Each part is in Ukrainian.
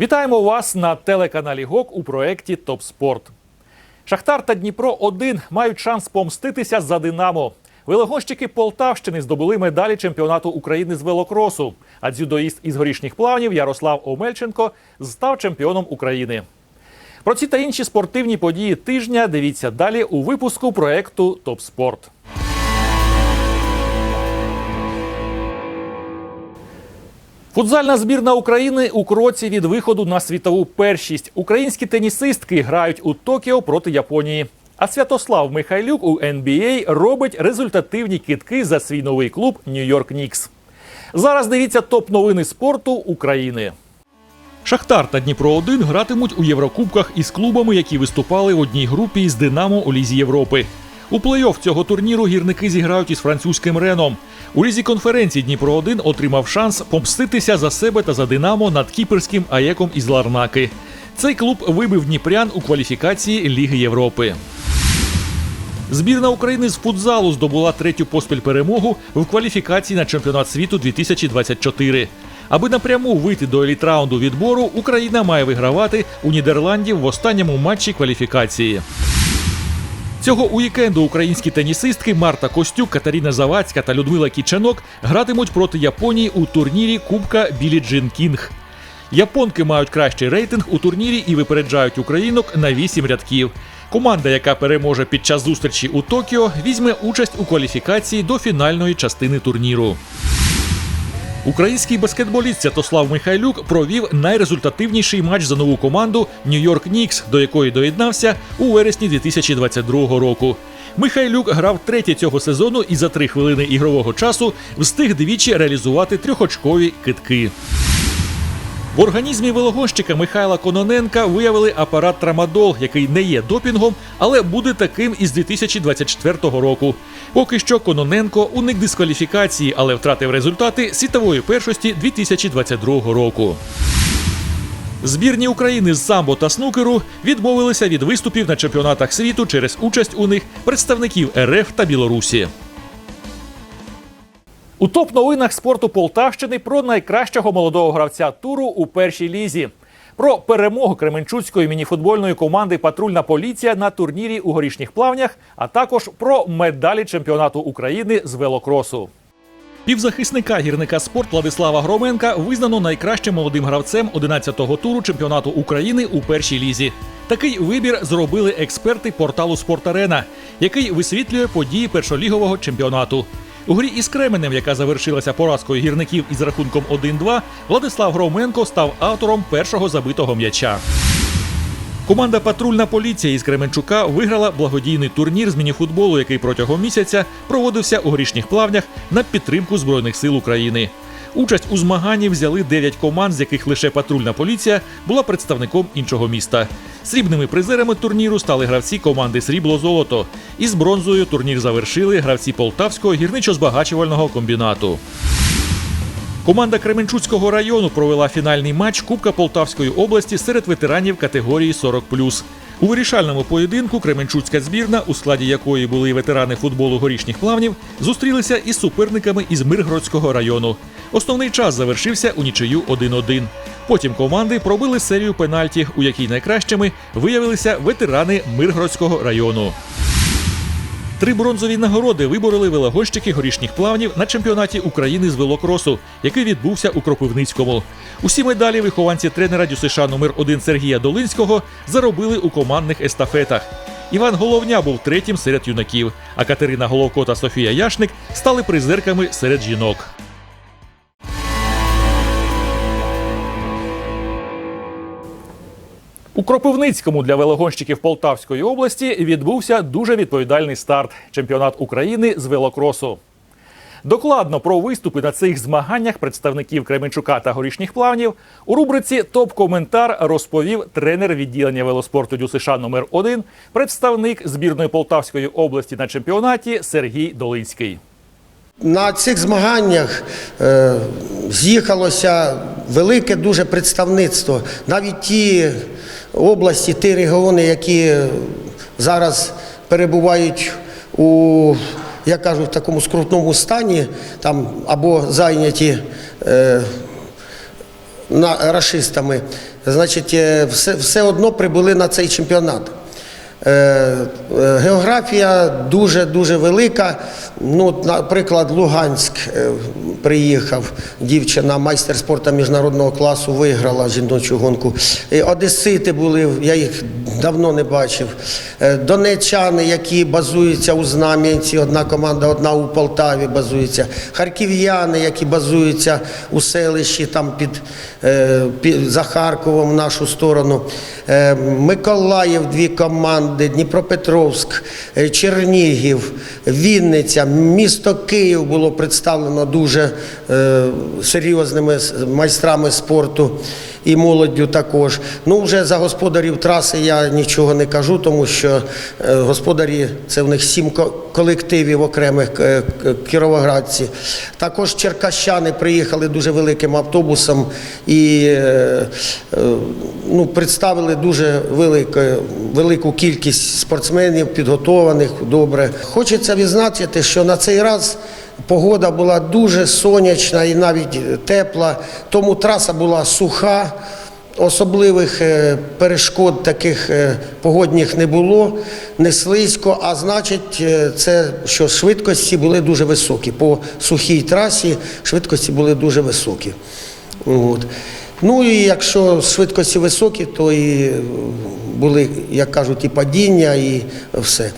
Вітаємо вас на телеканалі ГОК у проєкті Топ Спорт. Шахтар та Дніпро 1 мають шанс помститися за Динамо. Велогонщики Полтавщини здобули медалі чемпіонату України з велокросу. А дзюдоїст із горішніх плавнів Ярослав Омельченко став чемпіоном України. Про ці та інші спортивні події тижня дивіться далі у випуску проєкту Топ Спорт. Футзальна збірна України у кроці від виходу на світову першість. Українські тенісистки грають у Токіо проти Японії. А Святослав Михайлюк у NBA робить результативні китки за свій новий клуб Нью-Йорк Нікс. Зараз дивіться топ новини спорту України. Шахтар та Дніпро 1 гратимуть у Єврокубках із клубами, які виступали в одній групі із Динамо у Лізі Європи. У плей-офф цього турніру гірники зіграють із французьким Реном. У лізі конференції Дніпро 1 отримав шанс помститися за себе та за Динамо над кіперським аєком із Ларнаки. Цей клуб вибив Дніпрян у кваліфікації Ліги Європи. Збірна України з футзалу здобула третю поспіль перемогу в кваліфікації на чемпіонат світу 2024. Аби напряму вийти до елітраунду відбору, Україна має вигравати у Нідерландів в останньому матчі кваліфікації. Цього уікенду українські тенісистки Марта Костюк, Катерина Завадська та Людмила Кічанок гратимуть проти Японії у турнірі Кубка Білі Джин Кінг. Японки мають кращий рейтинг у турнірі і випереджають українок на 8 рядків. Команда, яка переможе під час зустрічі у Токіо, візьме участь у кваліфікації до фінальної частини турніру. Український баскетболіст Святослав Михайлюк провів найрезультативніший матч за нову команду Нью-Йорк Нікс, до якої доєднався у вересні 2022 року. Михайлюк грав третє цього сезону і за три хвилини ігрового часу встиг двічі реалізувати трьохочкові китки. В організмі велогонщика Михайла Кононенка виявили апарат Трамадол, який не є допінгом, але буде таким із 2024 року. Поки що Кононенко уник дискваліфікації, але втратив результати світової першості 2022 року. Збірні України з самбо та снукеру відмовилися від виступів на чемпіонатах світу через участь у них представників РФ та Білорусі. У топ новинах спорту Полтавщини про найкращого молодого гравця туру у першій лізі. Про перемогу Кременчуцької мініфутбольної команди Патрульна поліція на турнірі у горішніх плавнях, а також про медалі чемпіонату України з велокросу. Півзахисника гірника спорт Владислава Громенка визнано найкращим молодим гравцем 11-го туру чемпіонату України у першій лізі. Такий вибір зробили експерти порталу Спортарена, який висвітлює події першолігового чемпіонату. У грі із Кременем, яка завершилася поразкою гірників із рахунком 1-2, Владислав Громенко став автором першого забитого м'яча. Команда Патрульна поліція із Кременчука виграла благодійний турнір з мініфутболу, який протягом місяця проводився у грішніх плавнях на підтримку Збройних сил України. Участь у змаганні взяли 9 команд, з яких лише патрульна поліція була представником іншого міста. Срібними призерами турніру стали гравці команди Срібло-Золото. Із бронзою турнір завершили гравці Полтавського гірничо-збагачувального комбінату. Команда Кременчуцького району провела фінальний матч Кубка Полтавської області серед ветеранів категорії 40+. У вирішальному поєдинку Кременчуцька збірна, у складі якої були ветерани футболу горішніх плавнів, зустрілися із суперниками із Миргородського району. Основний час завершився у нічию 1-1. Потім команди пробили серію пенальті, у якій найкращими виявилися ветерани Миргородського району. Три бронзові нагороди вибороли велогонщики горішніх плавнів на чемпіонаті України з велокросу, який відбувся у Кропивницькому. Усі медалі вихованці тренера ДЮСШ номер 1 Сергія Долинського заробили у командних естафетах. Іван Головня був третім серед юнаків, а Катерина Головко та Софія Яшник стали призерками серед жінок. У Кропивницькому для велогонщиків Полтавської області відбувся дуже відповідальний старт чемпіонат України з велокросу. Докладно про виступи на цих змаганнях представників Кременчука та горішніх плавнів у рубриці Топ-коментар розповів тренер відділення велоспорту ДЮСШ номер 1 представник збірної Полтавської області на чемпіонаті Сергій Долинський. На цих змаганнях е, з'їхалося велике дуже представництво. Навіть ті області, ті регіони, які зараз перебувають у, я кажу, в такому скрутному стані, там або зайняті е, на, рашистами, значить, е, все, все одно прибули на цей чемпіонат. Е, е, Географія дуже дуже велика. Ну, наприклад, Луганськ е, приїхав, дівчина, майстер спорту міжнародного класу, виграла жіночу гонку. Одесити були, я їх давно не бачив. Донеччани, які базуються у Знам'янці, одна команда, одна у Полтаві базується. Харків'яни, які базуються у селищі там під, під за Харковом в нашу сторону. Миколаїв дві команди, Дніпропетровськ, е, Чернігів, Вінниця, місто Київ було представлено дуже серйозними майстрами спорту і молоддю також. Ну, вже за господарів траси я нічого не кажу, тому що е, господарі це в них сім колективів окремих е, кіровоградці. Також черкащани приїхали дуже великим автобусом і е, е, ну, представили дуже велику, велику кількість спортсменів, підготованих добре. Хочеться відзначити, що на цей раз. Погода була дуже сонячна і навіть тепла, тому траса була суха. Особливих е, перешкод таких е, погодних не було, не слизько, а значить, е, це що швидкості були дуже високі. По сухій трасі швидкості були дуже високі. От. Ну і якщо швидкості високі, то і е, були, як кажуть, і падіння, і все.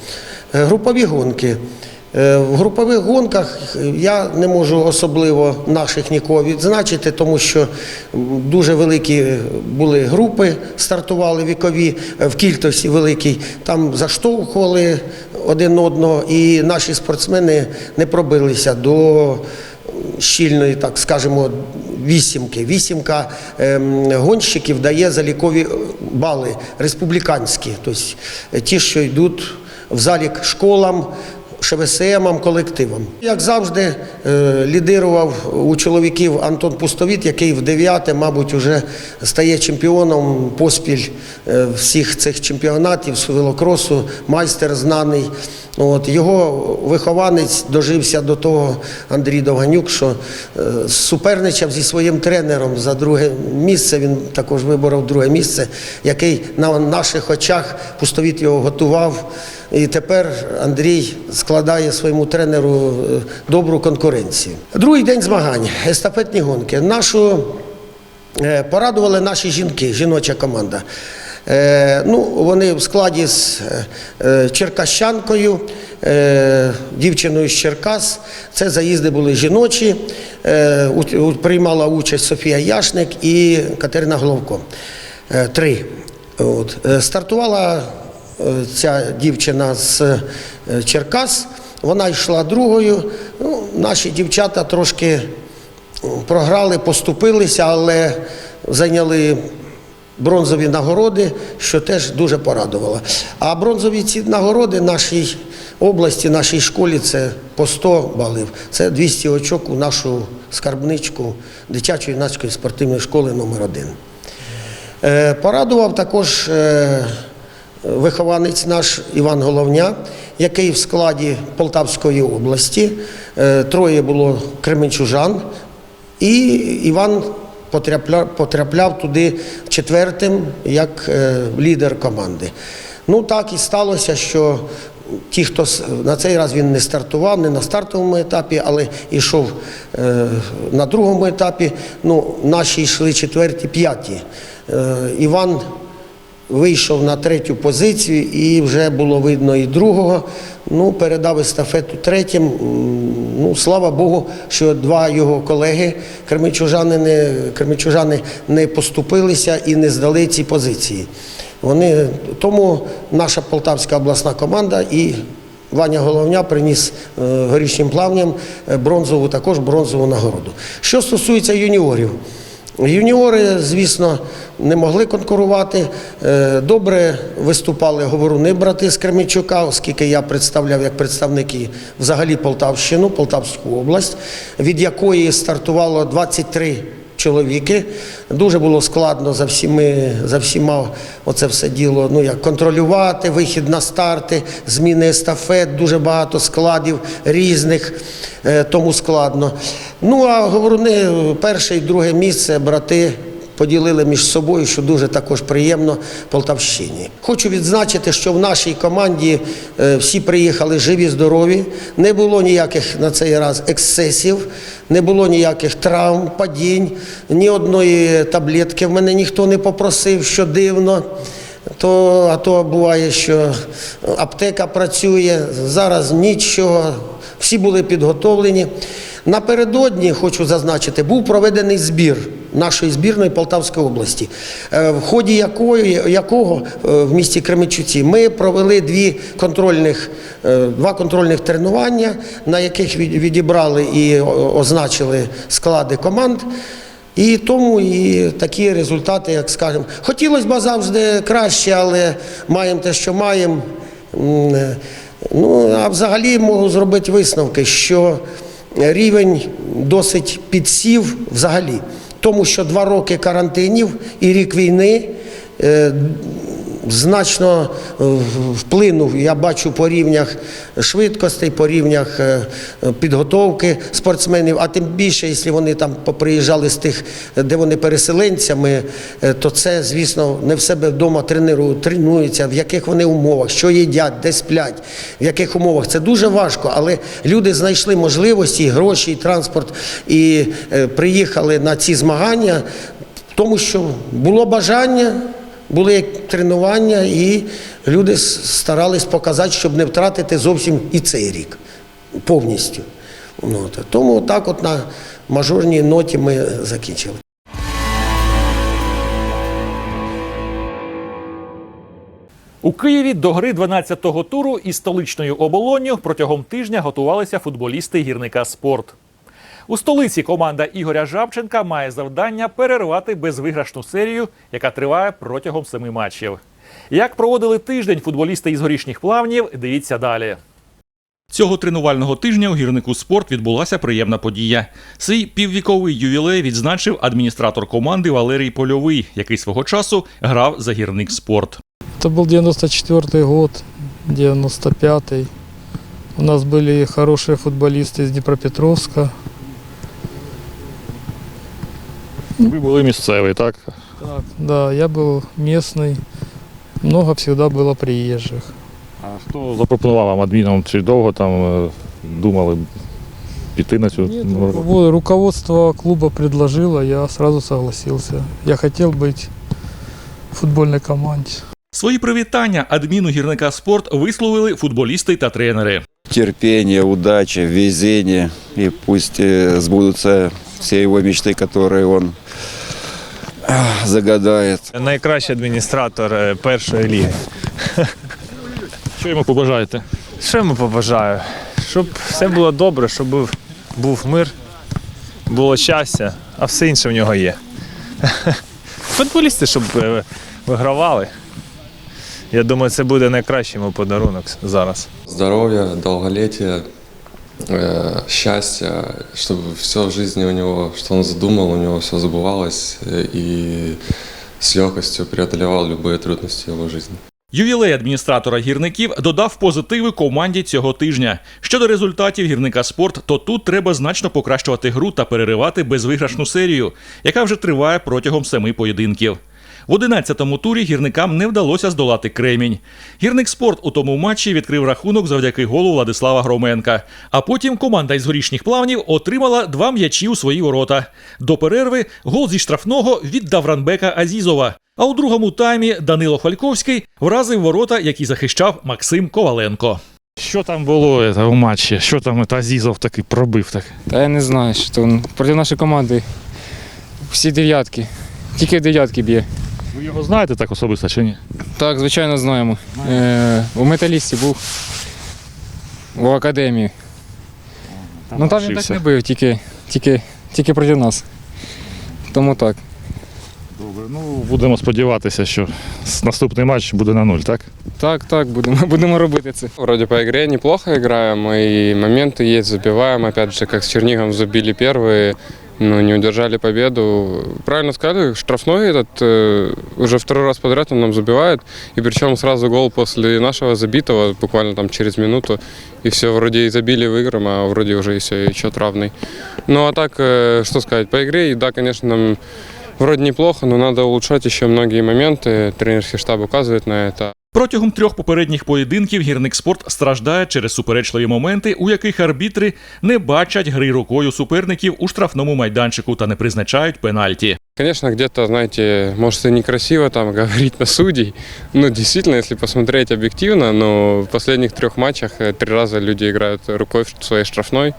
Е, Групові гонки. Е, В групових гонках я не можу особливо наших нікого відзначити, тому що дуже великі були групи, стартували вікові е, в кількості великій. Там заштовхували один одного, і наші спортсмени не пробилися до щільної, так скажемо, вісімки. Вісімка ем, гонщиків дає залікові бали республіканські, тобто е, ті, що йдуть в залік школам. ШВСМам, колективам. Як завжди, е, лідирував у чоловіків Антон Пустовіт, який в дев'яте, мабуть, вже стає чемпіоном поспіль е, всіх цих чемпіонатів з велокросу, майстер знаний. От, його вихованець дожився до того Андрій Довганюк, що е, суперничав зі своїм тренером за друге місце. Він також виборов друге місце, який на наших очах пустовіт його готував. І тепер Андрій складає своєму тренеру е, добру конкуренцію. Другий день змагань, естафетні гонки. Нашу е, порадували наші жінки, жіноча команда. Е, Ну, вони в складі з черкащанкою, дівчиною з Черкас. Це заїзди були жіночі. Приймала участь Софія Яшник і Катерина Головко. Три. От. Стартувала ця дівчина з е, Черкас. Вона йшла другою. Ну, наші дівчата трошки програли, поступилися, але зайняли бронзові нагороди, що теж дуже порадувало. А бронзові ці нагороди нашій області, нашій школі це по 100 балів. Це 200 очок у нашу скарбничку дитячої юнацької спортивної школи номер 1 Е, Порадував також е, вихованець наш Іван Головня, який в складі Полтавської області. Е, Троє було кременчужан, і Іван потрапляв, потрапляв туди четвертим як е, лідер команди. Ну так і сталося, що ті, хто на цей раз він не стартував, не на стартовому етапі, але йшов е, на другому етапі. Ну, наші йшли четверті, п'яті. Іван вийшов на третю позицію і вже було видно і другого. Ну, передав естафету третім. Ну, слава Богу, що два його колеги, кремічужани не, кремічужани не поступилися і не здали ці позиції. Вони, тому наша полтавська обласна команда і Ваня Головня приніс е, горішнім плавням е, бронзову, також бронзову нагороду. Що стосується юніорів, Юніори, звісно, не могли конкурувати. Е, Добре виступали говоруни брати з Кремічука, оскільки я представляв як представники взагалі Полтавщину, Полтавську область, від якої стартувало 23 чоловіки. Дуже було складно за всіми, за всіма оце все діло ну, як контролювати, вихід на старти, зміни естафет, дуже багато складів різних, е, тому складно. Ну а говоруни, перше і друге місце брати поділили між собою, що дуже також приємно Полтавщині. Хочу відзначити, що в нашій команді е, всі приїхали живі, здорові. Не було ніяких на цей раз ексцесів, не було ніяких травм, падінь, ні одної таблетки в мене ніхто не попросив, що дивно. То, а то буває, що аптека працює, зараз нічого, всі були підготовлені. Напередодні, хочу зазначити, був проведений збір нашої збірної Полтавської області, е, в ході якої, якого е, в місті Кременчуці ми провели дві контрольних, е, два контрольних тренування, на яких відібрали і означили склади команд. І тому і такі результати, як скажемо. Хотілося б завжди краще, але маємо те, що маємо. Ну, а взагалі можу зробити висновки, що рівень досить підсів взагалі. Тому що два роки карантинів і рік війни е, значно е, вплинув, я бачу по рівнях швидкостей, по рівнях е, підготовки спортсменів, а тим більше, якщо вони там поприїжджали з тих, де вони переселенцями, е, то це, звісно, не в себе вдома тренують, тренуються, в яких вони умовах, що їдять, де сплять, в яких умовах. Це дуже важко, але люди знайшли можливості, і гроші, і транспорт, і приїхали на ці змагання, тому що було бажання. Були тренування, і люди старались показати, щоб не втратити зовсім і цей рік повністю. Ну. Тому так от на мажорній ноті ми закінчили. У Києві до гри 12-го туру із столичною оболонню протягом тижня готувалися футболісти гірника спорт. У столиці команда Ігоря Жабченка має завдання перервати безвиграшну серію, яка триває протягом семи матчів. Як проводили тиждень футболісти із горішніх плавнів, дивіться далі. Цього тренувального тижня у гірнику спорт відбулася приємна подія. Свій піввіковий ювілей відзначив адміністратор команди Валерій Польовий, який свого часу грав за гірник спорт. Это был 94 год, 95-й. У нас были хорошие футболисты из Днепропетровска. Ви були місцевий, так? Так, да, я был местный. Много всегда было приезжих. А хто запропонував вам адміном? Чи довго там е, думали піти на цю Нет, роботу? руковод- руководство клуба предложило, я сразу согласился. Я хотел быть в футбольной команде. Свої привітання адміну гірника спорт висловили футболісти та тренери. терпения, удачи, везения. И пусть э, сбудутся все его мечты, которые он а, загадает. Найкращий адміністратор е, першої ліги. Що йому побажаєте? Що йому побажаю? Щоб все було добре, щоб був, був мир, було щастя, а все інше в нього є. Футболісти, щоб е, вигравали. Я думаю, це буде найкращий йому подарунок зараз. здоровья, долголетия, э, счастья, чтобы все в жизни у него, что он задумал, у него все забывалось э, и с легкостью преодолевал любые трудности его жизни. Ювілей адміністратора гірників додав позитиви команді цього тижня. Щодо результатів гірника спорт, то тут треба значно покращувати гру та переривати безвиграшну серію, яка вже триває протягом семи поєдинків. В 11-му турі гірникам не вдалося здолати Кремінь. Гірник спорт у тому матчі відкрив рахунок завдяки голу Владислава Громенка. А потім команда із горішніх плавнів отримала два м'ячі у свої ворота. До перерви гол зі штрафного віддав Ранбека Азізова. А у другому таймі Данило Фальковський вразив ворота, які захищав Максим Коваленко. Що там було у матчі? Що там Азізов такий пробив? Так? Та я не знаю, що там проти нашої команди всі дев'ятки. Тільки дев'ятки б'є. Ви його знаєте так особисто чи ні? Так, звичайно, знаємо. Е, у металісті був у академії. ну там він так не бив, тільки, тільки, тільки проти нас. Тому так. Добре, ну будемо сподіватися, що наступний матч буде на нуль, так? Так, так, будемо, будемо робити це. Вроде по игре неплохо играем, и моменты есть, забиваем. Опять же, как с Чернигом забили первые, но не удержали победу. Правильно сказали, штрафной этот э, уже второй раз подряд он нам забивает. И причем сразу гол после нашего забитого, буквально там через минуту. И все, вроде и забили, выиграем, а вроде уже и все, и счет равный. Ну а так, э, что сказать, по игре, и да, конечно, нам вроде неплохо, но надо улучшать еще многие моменты. Тренерский штаб указывает на это. Протягом трьох попередніх поєдинків гірник спорт страждає через суперечливі моменти, у яких арбітри не бачать гри рукою суперників у штрафному майданчику та не призначають пенальті. Конечно, где-то, знаете, может и некрасиво там говорить на судей, но действительно, если посмотреть объективно, но в последних трех матчах э, три раза люди играют рукой в своей штрафной.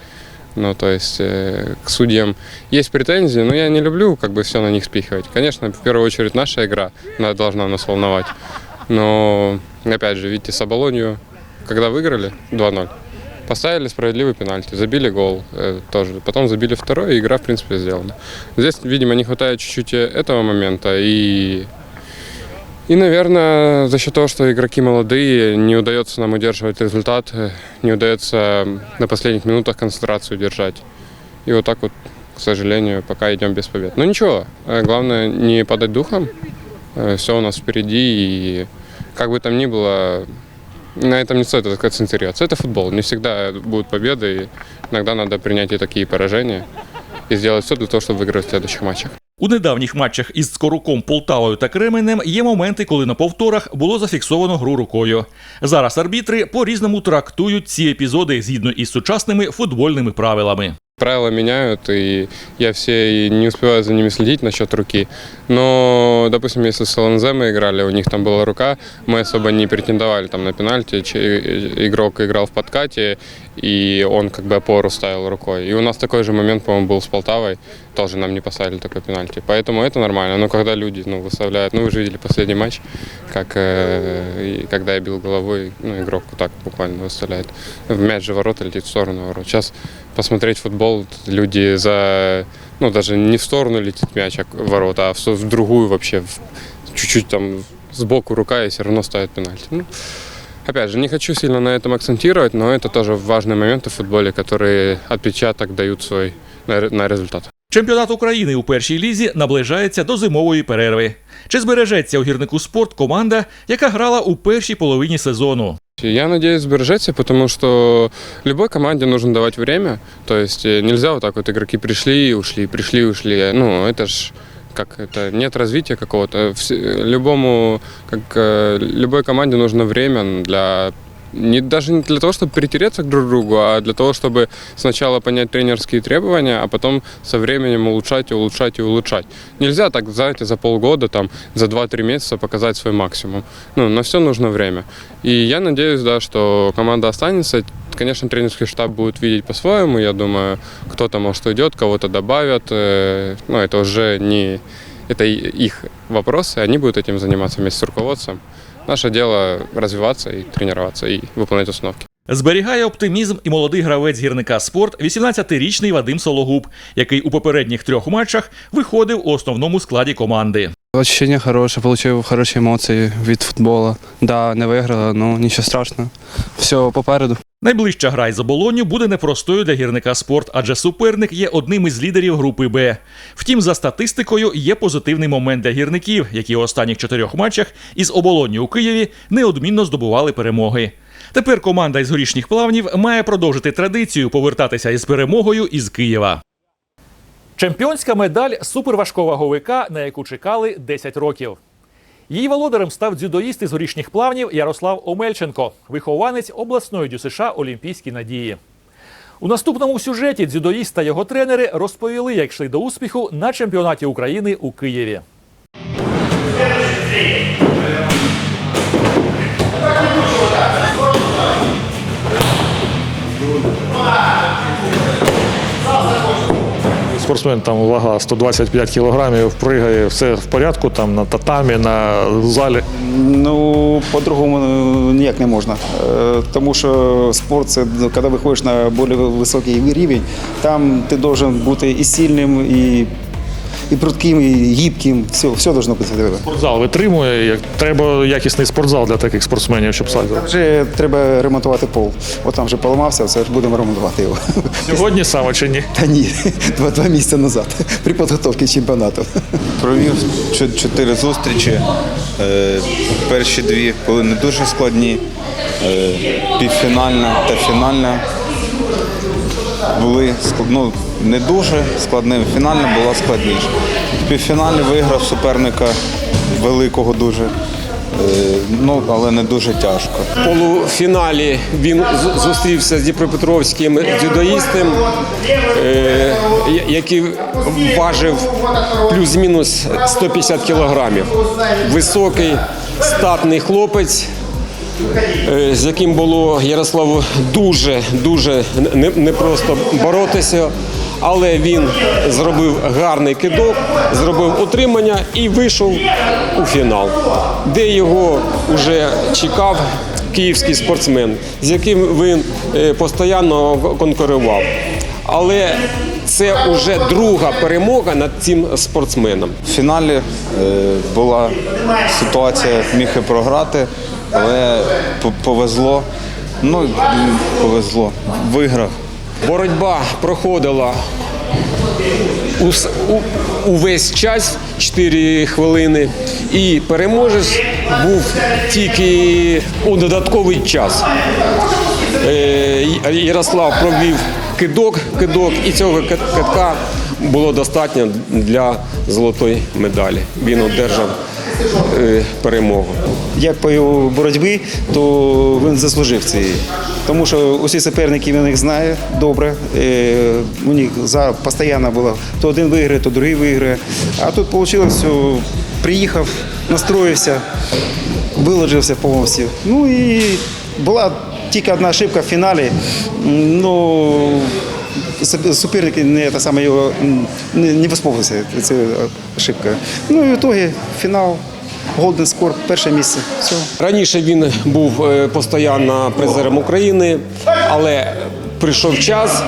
Ну, то есть э, к судьям есть претензии, но я не люблю как бы все на них спихивать. Конечно, в первую очередь наша игра она должна нас волновать. Но, опять же, видите, Сабалонию, когда выиграли 2-0, поставили справедливый пенальти, забили гол э, тоже. Потом забили второй, и игра, в принципе, сделана. Здесь, видимо, не хватает чуть-чуть э, этого момента. И, и, наверное, за счет того, что игроки молодые, не удается нам удерживать результат, э, не удается на последних минутах концентрацию держать. И вот так вот, к сожалению, пока идем без побед. Но ничего, э, главное не падать духом. Все у нас впереди, и как бы там ни было, на этом не стоит концентрироваться. Это футбол. Не всегда будут победы. И иногда надо принять и такие поражения и сделать все для того, чтобы выиграть в следующих матчах. У недавніх матчах із Скоруком, Полтавою та Кременем є моменти, коли на повторах було зафіксовано гру рукою. Зараз арбітри по-різному трактують ці епізоди згідно із сучасними футбольними правилами. Правила меняют, и я все не успеваю за ними следить насчет руки. Но, допустим, если с ЛНЗ мы играли, у них там была рука, мы особо не претендовали там на пенальти. Игрок играл в подкате, и он как бы опору ставил рукой. И у нас такой же момент, по-моему, был с Полтавой, тоже нам не поставили такой пенальти. Поэтому это нормально. Но когда люди ну, выставляют, ну вы же видели последний матч, как э, когда я бил головой, ну игрок вот так буквально выставляет. В мяч же ворота летит в сторону ворот. Сейчас посмотреть футбол, люди за, ну даже не в сторону летит мяч, а в ворота, а в, со- в другую вообще, в- чуть-чуть там сбоку рука и все равно ставят пенальти. Ну, опять же, не хочу сильно на этом акцентировать, но это тоже важные моменты в футболе, которые отпечаток дают свой на, ре- на результат. Чемпіонат України у першій лізі наближається до зимової перерви. Чи збережеться у гірнику спорт команда, яка грала у першій половині сезону? Я надеюсь, сбережется, потому что любой команде нужно давать время. То есть э, нельзя вот так вот игроки пришли и ушли, пришли и ушли. Ну, это ж как это нет развития какого-то. Любому, как э, любой команде нужно время для не, даже не для того, чтобы перетереться к друг другу, а для того, чтобы сначала понять тренерские требования, а потом со временем улучшать улучшать и улучшать. Нельзя так, знаете, за полгода, там, за 2-3 месяца показать свой максимум. Ну, на все нужно время. И я надеюсь, да, что команда останется. Конечно, тренерский штаб будет видеть по-своему. Я думаю, кто-то, может, уйдет, кого-то добавят. Э, Ну, это уже не... Это их вопросы, они будут этим заниматься вместе с руководством. Наше діло розвиватися і тренуватися, і виконувати установки. Зберігає оптимізм і молодий гравець гірника спорт 18-річний Вадим Сологуб, який у попередніх трьох матчах виходив у основному складі команди. Очищення хороше, отримав хороші емоції від футболу. Да, не виграла, але нічого страшного. Все попереду. Найближча гра із оболонню буде непростою для гірника спорт, адже суперник є одним із лідерів групи Б. Втім, за статистикою є позитивний момент для гірників, які у останніх чотирьох матчах із оболонню у Києві неодмінно здобували перемоги. Тепер команда із горішніх плавнів має продовжити традицію повертатися із перемогою із Києва. Чемпіонська медаль суперважковаговика, на яку чекали 10 років. Її володарем став дзюдоїст із горішніх плавнів Ярослав Омельченко, вихованець обласної ДЮСШ Олімпійські надії. У наступному сюжеті дзюдоїст та його тренери розповіли, як йшли до успіху на чемпіонаті України у Києві. Спортсмен там вага 125 кілограмів, пригає, все в порядку, там на татамі, на залі. Ну, по-другому е, ніяк не можна. Е, Тому що спорт це коли виходиш на більш високий рівень, там ти повинен бути і сильним, і, і прудким, і гібким. Все, все должно бути. Спортзал витримує. Як треба якісний спортзал для таких спортсменів, щоб стати. Вже треба ремонтувати пол. От там вже поламався, все ж будемо ремонтувати його. Сьогодні саме чи ні? Та ні, два, два місяці назад при підготовці чемпіонату. Провів чотири зустрічі. Е, Перші дві були не дуже складні. Е, Півфінальна та фінальна були склад- ну, не дуже складними. Фінальна була складніша. В півфіналі виграв суперника великого дуже, е, ну, але не дуже тяжко. В полуфіналі він зустрівся з Дніпропетровським дзюдоїстом, е, який важив плюс-мінус 150 кілограмів. Високий, статний хлопець, е, з яким було Ярославу дуже дуже непросто боротися. Але він зробив гарний кидок, зробив утримання і вийшов у фінал, де його вже чекав київський спортсмен, з яким він е, постійно конкурував. Але це вже друга перемога над цим спортсменом. В фіналі е, була ситуація, міг і програти, але по- повезло. Ну, повезло. Виграв. Боротьба проходила увесь час 4 хвилини, і переможець був тільки у додатковий час. Е, Ярослав провів кидок, кидок, і цього кид- кидка було достатньо для золотої медалі. Він одержав перемогу. Як по його боротьбі, то він заслужив цієї. Тому що усі суперники він їх знає добре. Е, У них за постійно було то один виграє, то другий виграє. А тут вийшло, що приїхав, настроївся, виложився повністю. Ну і була тільки одна ошибка в фіналі. Ну, суп- суперники не, та саме його не, не воспользувалися цією ошибкою. Ну і в ітогі фінал. Голден скор, перше місце. Все. Раніше він був е, постійно призером України, але прийшов час,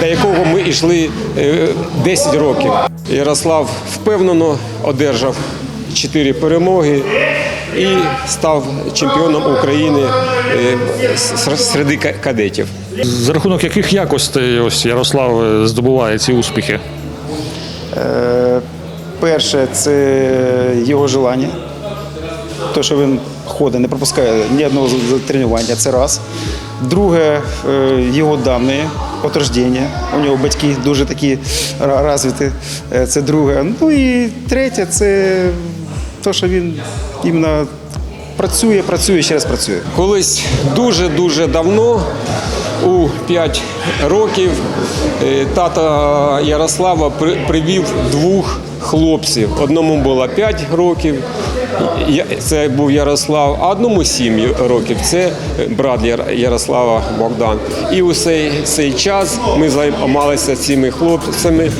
до якого ми йшли е, 10 років. Ярослав впевнено одержав 4 перемоги і став чемпіоном України е, серед кадетів. За рахунок яких якостей ось Ярослав е, здобуває ці успіхи? Е, перше, це його желання. То, що він ходить, не пропускає ні одного тренування, це раз. Друге, його дані от. У нього батьки дуже такі розвиті. Це друге. Ну і третє, це те, що він іменно працює, працює, ще раз працює. Колись дуже-дуже давно, у 5 років, е, тато Ярослава привів двох хлопців. Одному було 5 років, це був Ярослав, а одному 7 років. Це брат Ярослава Богдан. І у цей, цей час ми займалися цими хлопцями.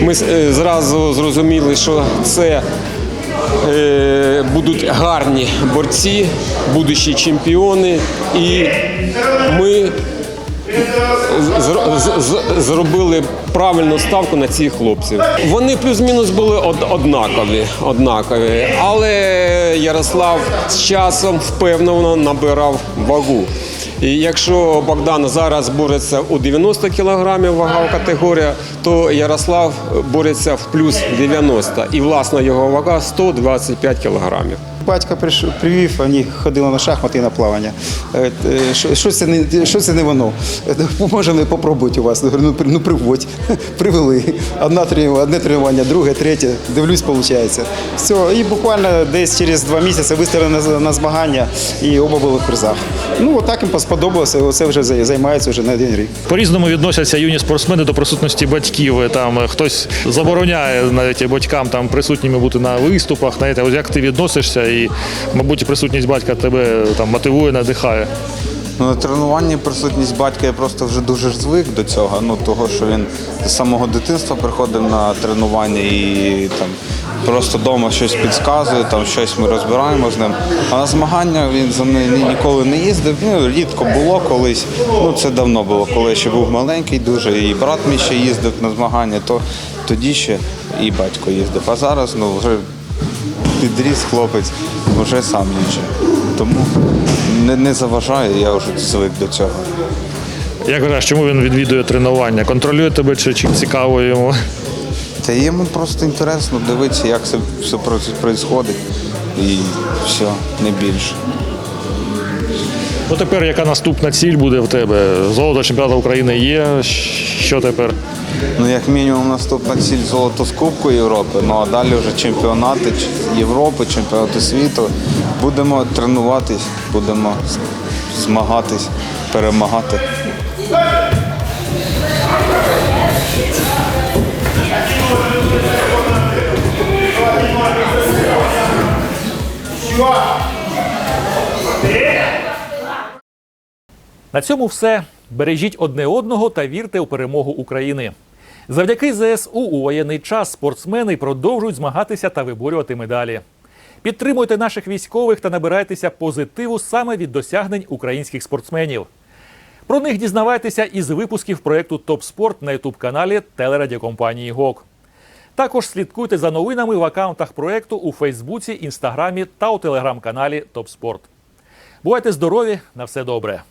Ми е, зразу зрозуміли, що це будуть гарні борці, будущі чемпіони, і ми зробили правильну ставку на цих хлопців. Вони плюс-мінус були однакові, однакові, але Ярослав з часом впевнено набирав вагу. І якщо Богдан зараз бореться у 90 кілограмів вага категорія, то Ярослав бореться в плюс 90. І власна його вага 125 кілограмів. Батько привів, вони ходили на шахмати і на плавання. Е, е, Що, це, не, що це не воно? Е, Можемо попробувати у вас. Я Ну, ну приводь. Привели. Одна одне тренування, друге, третє. Дивлюсь, виходить. Все. І буквально десь через два місяці виставили на, на змагання і оба були в призах. Ну, отак їм сподобалося, оце вже зай- займаються вже не один рік. По-різному відносяться юні спортсмени до присутності батьків. Там хтось забороняє навіть батькам там присутніми бути на виступах. Знаєте, як ти відносишся, і, мабуть, присутність батька тебе там мотивує, надихає. Ну, на тренуванні присутність батька я просто вже дуже звик до цього. Ну, того, що він з самого дитинства приходив на тренування і там просто вдома щось підказує, там щось ми розбираємо з ним. А на змагання він за мною ніколи не їздив. Ну, рідко було колись. Ну, це давно було, коли я ще був маленький дуже, і брат мій ще їздив на змагання, то тоді ще і батько їздив. А зараз ну, вже підріс хлопець, вже сам їжджає. Тому не, не заважає, я вже звик до цього. Як вважаєш, чому він відвідує тренування? Контролює тебе чи чим цікаво йому? Та йому просто інтересно дивитися, як це все відбувається. І все, не більше. Ну тепер яка наступна ціль буде в тебе? Золото чемпіонату України є. Що тепер? Ну, як мінімум, наступна ціль золото з Кубку Європи. Ну а далі вже чемпіонати Європи, чемпіонати світу. Будемо тренуватись, будемо змагатись, перемагати. На цьому все. Бережіть одне одного та вірте у перемогу України. Завдяки ЗСУ у воєнний час спортсмени продовжують змагатися та виборювати медалі. Підтримуйте наших військових та набирайтеся позитиву саме від досягнень українських спортсменів. Про них дізнавайтеся із випусків проєкту Топ Спорт на ютуб-каналі телерадіокомпанії ГОК. Також слідкуйте за новинами в акаунтах проєкту у Фейсбуці, Інстаграмі та у телеграм-каналі Топ Спорт. Бувайте здорові, на все добре!